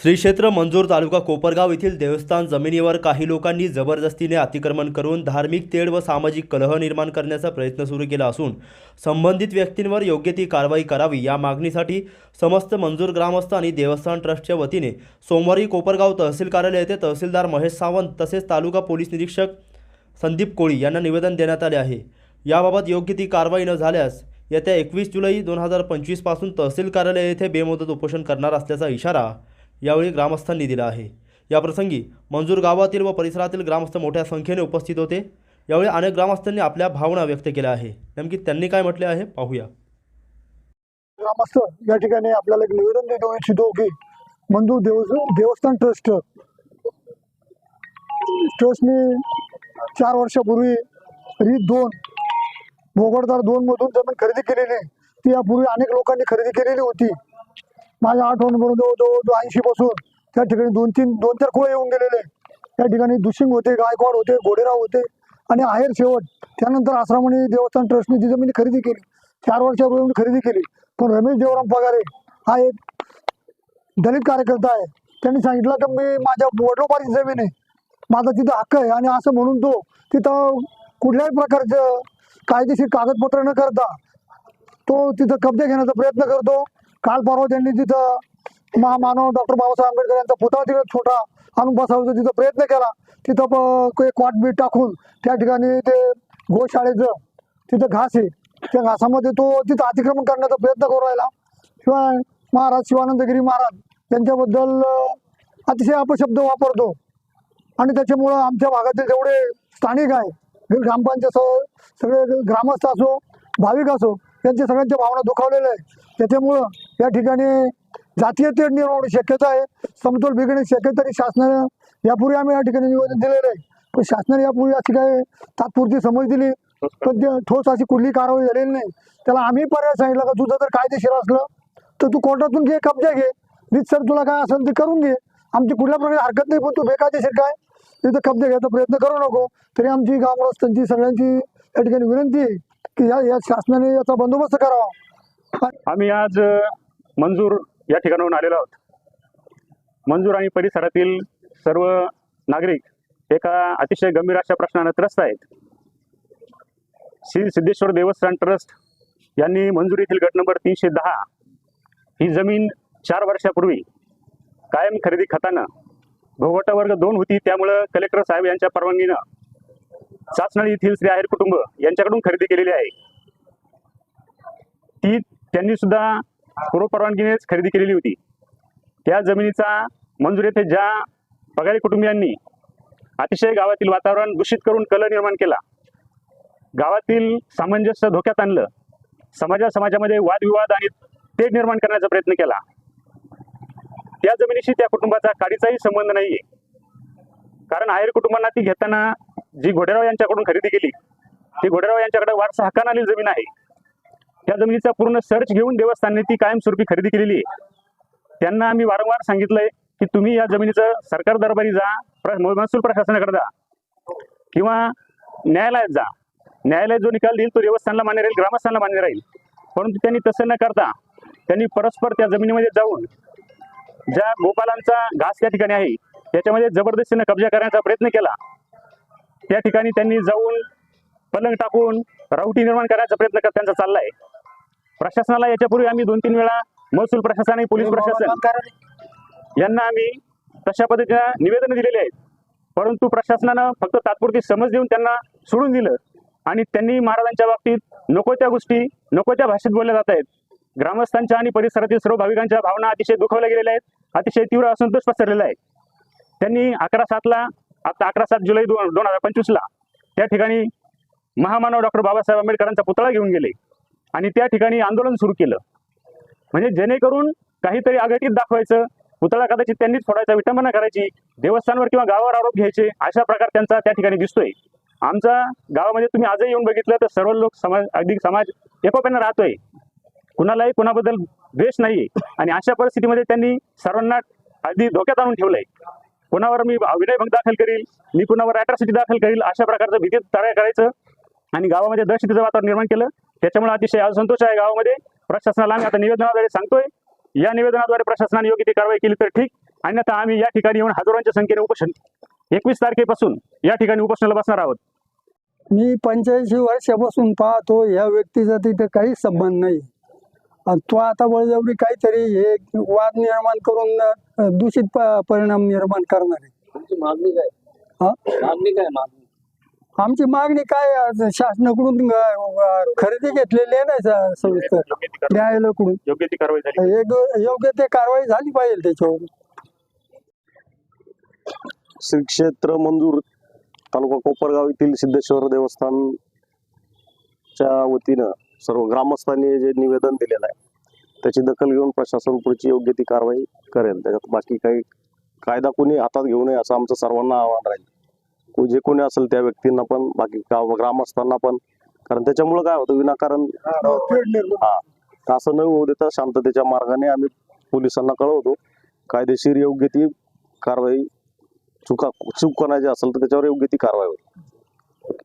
श्री क्षेत्र मंजूर तालुका कोपरगाव येथील देवस्थान जमिनीवर काही लोकांनी जबरदस्तीने अतिक्रमण करून धार्मिक तेढ व सामाजिक कलह निर्माण करण्याचा प्रयत्न सुरू केला असून संबंधित व्यक्तींवर योग्य ती कारवाई करावी या मागणीसाठी समस्त मंजूर ग्रामस्थ आणि देवस्थान ट्रस्टच्या वतीने सोमवारी कोपरगाव तहसील कार्यालय येथे तहसीलदार महेश सावंत तसेच तालुका पोलीस निरीक्षक संदीप कोळी यांना निवेदन देण्यात आले आहे. याबाबत योग्य ती कारवाई न झाल्यास येत्या एकवीस जुलै दोन हजार पंचवीसपासून तहसील कार्यालय येथे बेमुदत उपोषण करणार असल्याचा इशारा यावेळी ग्रामस्थांनी दिला आहे. याप्रसंगी मंजूर गावातील व परिसरातील ग्रामस्थ मोठ्या संख्येने उपस्थित होते. यावेळी अनेक ग्रामस्थांनी आपल्या भावना व्यक्त केल्या आहे. नेमकी त्यांनी काय म्हटले आहे पाहूया. ग्रामस्थ या ठिकाणी आपल्याला एक निवेदन देतो इच्छितो की मंजूर देव देवस्थान ट्रस्ट ट्रस्टने चार वर्षापूर्वी रीत दोन भोगडदार दोन मधून जमीन खरेदी केलेली. ती यापूर्वी अनेक लोकांनी खरेदी केलेली होती. माझ्या आठवण जवळ ऐंशी पासून त्या ठिकाणी दोन तीन दोन चार कुळे येऊन गेलेले त्या ठिकाणी दुशिंग होते गायकवाड होते घोडेराव होते आणि आहेर शेवट. त्यानंतर आश्रमणी देवस्थान ट्रस्टने ती जमीन खरेदी केली. चार वर्षापूर्वी खरेदी केली. पण रमेश देवराम पगारे हा एक दलित कार्यकर्ता आहे. त्यांनी सांगितलं की मी माझ्या वडलोपारीची जमीन आहे माझा तिथं हक्क आहे आणि असं म्हणून तो तिथं कुठल्याही प्रकारचं कायदेशीर कागदपत्र न करता तो तिथं कब्जा घेण्याचा प्रयत्न करतो काल परवा त्यांनी तिथं महामानव डॉक्टर बाबासाहेब आंबेडकर यांचा पुतळा तिथं छोटा आणून बसवायचा तिथं प्रयत्न केला तिथं प- एक वाटबीट टाकून त्या ठिकाणी ते गोशाळेचं तिथं घास आहे. त्या घासामध्ये तो तिथं अतिक्रमण करण्याचा प्रयत्न करू राहिला. शिवाय महाराज शिवानंदगिरी महाराज यांच्याबद्दल अतिशय अपशब्द वापरतो. आणि त्याच्यामुळं आमच्या भागातील जेवढे स्थानिक आहे ग्रामपंचायत असो सगळे ग्रामस्थ असो भाविक असो यांच्या सगळ्यांच्या भावना दुखावलेल्या आहे त्याच्यामुळं या ठिकाणी जातीय तेढ निर्माण होण्याची शक्यता आहे. समतोल बिघडणे शक्यता तरी शासनानं यापूर्वी आम्ही या ठिकाणी निवेदन दिलेलं आहे. पण शासनाने यापूर्वी अशी काय तात्पुरती समज दिली. पण ते ठोस अशी कुठली कारवाई झालेली नाही. त्याला आम्ही पर्याय सांगितलं का तुझं जर कायदेशीर असलं तर तू कोर्टातून घे कब्जा घे. सर तुला काय असेल ते करून घे. आमची कुठल्या प्रकारे हरकत नाही पण तू बेकायदेशीर काय? तिथं कब्जा घ्यायचा प्रयत्न करू नको. तरी आमची ग्रामस्थांची सगळ्यांची या ठिकाणी विनंती आहे की या या शासनाने याचा बंदोबस्त करावा. आम्ही आज मंजूर या ठिकाणाहून आलेलो आहोत. मंजूर आणि परिसरातील सर्व नागरिक एका अतिशय गंभीर अशा प्रश्नानं त्रस्त आहेत. श्री सिद्धेश्वर देवस्थान ट्रस्ट यांनी मंजूर येथील गट नंबर तीनशे दहा ही जमीन चार वर्षापूर्वी कायम खरेदी खातानं भोगवटा वर्ग दोन होती. त्यामुळं कलेक्टर साहेब यांच्या परवानगीनं चाचनळी येथील श्री आहेर कुटुंब यांच्याकडून खरेदी केलेली आहे. ती त्यांनी सुद्धा पूर्व परवानगीनेच खरेदी केलेली होती. त्या जमिनीचा मंजूर येथे ज्या पगारी कुटुंबियांनी अतिशय गावातील वातावरण दूषित करून कल निर्माण केला गावातील सामंजस्य धोक्यात आणलं समाजा समाजामध्ये वादविवाद आणि तेढ निर्माण करण्याचा प्रयत्न केला. त्या जमिनीशी त्या कुटुंबाचा काडीचाही संबंध नाहीये. कारण आहेर कुटुंबांना ती घेताना जी घोडेराव यांच्याकडून खरेदी केली ती घोडेराव यांच्याकडे वारसा हक्कानं आलेली जमीन आहे. त्या जमिनीचा पूर्ण सर्च घेऊन देवस्थानने ती कायमस्वरूपी खरेदी केलेली आहे. त्यांना आम्ही वारंवार सांगितलंय की तुम्ही या जमिनीचं सरकार दरबारी जा प्र- महसूल प्रशासनाकडे जा किंवा न्यायालयात जा. न्यायालय जो निकाल देईल तो देवस्थानला मान्य राहील ग्रामस्थांना मान्य राहील. परंतु त्यांनी तसं न करता त्यांनी परस्पर त्या जमिनीमध्ये जाऊन ज्या गोपालांचा घास त्या ठिकाणी आहे त्याच्यामध्ये जबरदस्तीनं कब्जा करण्याचा प्रयत्न केला त्या ठिकाणी त्यांनी जाऊन पलंग टाकून रावटी निर्माण करण्याचा प्रयत्न कर- त्यांचा चाललाय. प्रशासनाला याच्यापूर्वी आम्ही दोन तीन वेळा महसूल प्रशासन आणि पोलीस प्रशासन यांना आम्ही तशा पद्धतीनं निवेदन दिलेले आहेत. परंतु प्रशासनानं फक्त तात्पुरती समज देऊन त्यांना सोडून दिलं. आणि त्यांनी महाराजांच्या बाबतीत नको त्या गोष्टी नको त्या भाषेत बोलल्या जात आहेत. ग्रामस्थांच्या आणि परिसरातील सर्व भाविकांच्या भावना अतिशय दुखावल्या गेलेल्या आहेत. अतिशय तीव्र असंतोष पसरलेला आहे. त्यांनी अकरा सातला आता अकरा सात जुलै दोन दोन हजार पंचवीसला त्या ठिकाणी महामानव डॉक्टर बाबासाहेब आंबेडकरांचा पुतळा घेऊन गेले. आणि त्या ठिकाणी आंदोलन सुरू केलं. म्हणजे जेणेकरून काहीतरी आघाडीत दाखवायचं पुतळा कदाचित त्यांनीच फोडायचा विटंबना करायची देवस्थानवर किंवा गावावर आरोप घ्यायचे अशा प्रकार त्यांचा त्या ठिकाणी दिसतोय. आमचा गावामध्ये तुम्ही आजही येऊन बघितलं तर सर्व लोक समाज अगदी समाज एकोप्यानं राहतोय. कुणालाही कुणाबद्दल द्वेष नाहीये. आणि अशा परिस्थितीमध्ये त्यांनी सर्वांना अगदी धोक्यात आणून ठेवलंय. कुणावर मी विनयभंग दाखल करील मी कुणावर अॅट्रॉसिटी दाखल करील अशा प्रकारचं भीती तयार करायचं आणि गावामध्ये दहशतीचं वातावरण निर्माण केलं. त्याच्यामुळे अतिशय असंतोष आहे गावामध्ये. प्रशासनाला आम्ही आता निवेदनाद्वारे सांगतोय. या निवेदनाद्वारे प्रशासनाने योग्य ती कारवाई केली तर ठीक. अन्यथा आम्ही या ठिकाणी येऊन हजारोंच्या संख्येने उपोषण एकवीस तारखेपासून या ठिकाणी उपोषणाला बसणार आहोत. मी पंच्याऐंशी वर्षापासून पाहतो या व्यक्तीचा तिथे काहीच संबंध नाही. आणि तो आता बळजबरी काहीतरी हे वाद निर्माण करून दूषित परिणाम निर्माण करणार. आहे मागणी काय? हा? मागणी काय मागणी? आमची मागणी काय आज शासनाकडून अं, खरेदी घेतलेली आहे ना स- सविस्तर. योग्य ती कारवाई- न्यायालयाकडून. योग्य ती कारवाई झाली. एक- योग्य ते कारवाई झाली पाहिजे त्याच्यावर श्री क्षेत्र मंजूर तालुका कोपरगाव येथील सिद्धेश्वर देवस्थानच्या वतीनं सर्व ग्रामस्थांनी जे निवेदन दिलेलं आहे त्याची दखल घेऊन प्रशासन पुढची योग्य ती कारवाई करेल. त्याच्यात बाकी काही कायदा कोणी हातात घेऊ नये असं आमचं सर्वांना आव्हान राहील. को- जे कोणी असेल त्या व्यक्तींना पण बाकी गाव ग्रामस्थांना पण. कारण त्याच्यामुळे काय होतं विनाकारण हा तर असं न होऊ देता शांततेच्या मार्गाने आम्ही पोलिसांना कळवतो. कायदेशीर योग्य ती कारवाई चुका चूक कोणाची असेल तर त्याच्यावर योग्य ती कारवाई होईल.